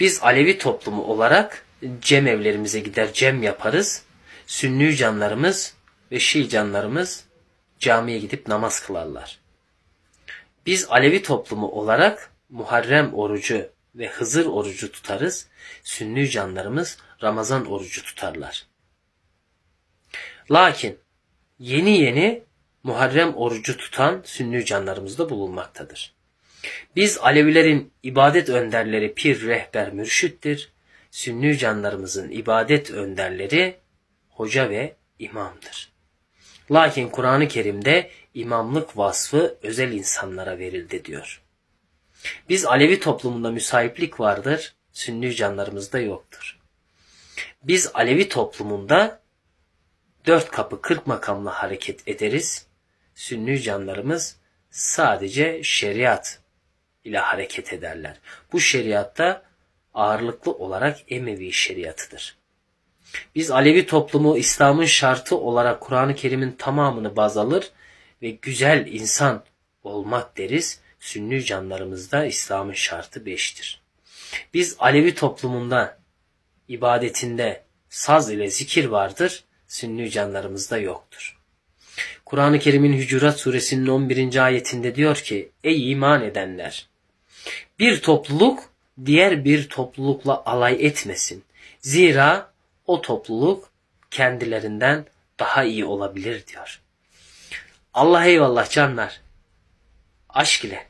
Biz Alevi toplumu olarak cem evlerimize gider cem yaparız. Sünni canlarımız ve Şii canlarımız camiye gidip namaz kılarlar. Biz Alevi toplumu olarak Muharrem orucu ve Hızır orucu tutarız. Sünni canlarımız Ramazan orucu tutarlar. Lakin yeni yeni Muharrem orucu tutan Sünni canlarımız da bulunmaktadır. Biz Alevilerin ibadet önderleri pir, rehber, mürşittir. Sünni canlarımızın ibadet önderleri hoca ve imamdır. Lakin Kur'an-ı Kerim'de imamlık vasfı özel insanlara verildi diyor. Biz Alevi toplumunda müsahiplik vardır, Sünni canlarımızda yoktur. Biz Alevi toplumunda dört kapı kırk makamla hareket ederiz. Sünni canlarımız sadece şeriat ile hareket ederler. Bu şeriatta ağırlıklı olarak Emevi şeriatıdır. Biz Alevi toplumu İslam'ın şartı olarak Kur'an-ı Kerim'in tamamını baz alır ve güzel insan olmak deriz. Sünni canlarımızda İslam'ın şartı beştir. Biz Alevi toplumunda ibadetinde saz ile zikir vardır. Sünni canlarımızda yoktur. Kur'an-ı Kerim'in Hücurat suresinin 11. ayetinde diyor ki Ey iman edenler! Bir topluluk diğer bir toplulukla alay etmesin. Zira o topluluk kendilerinden daha iyi olabilir diyor. Allah eyvallah canlar. Aşk ile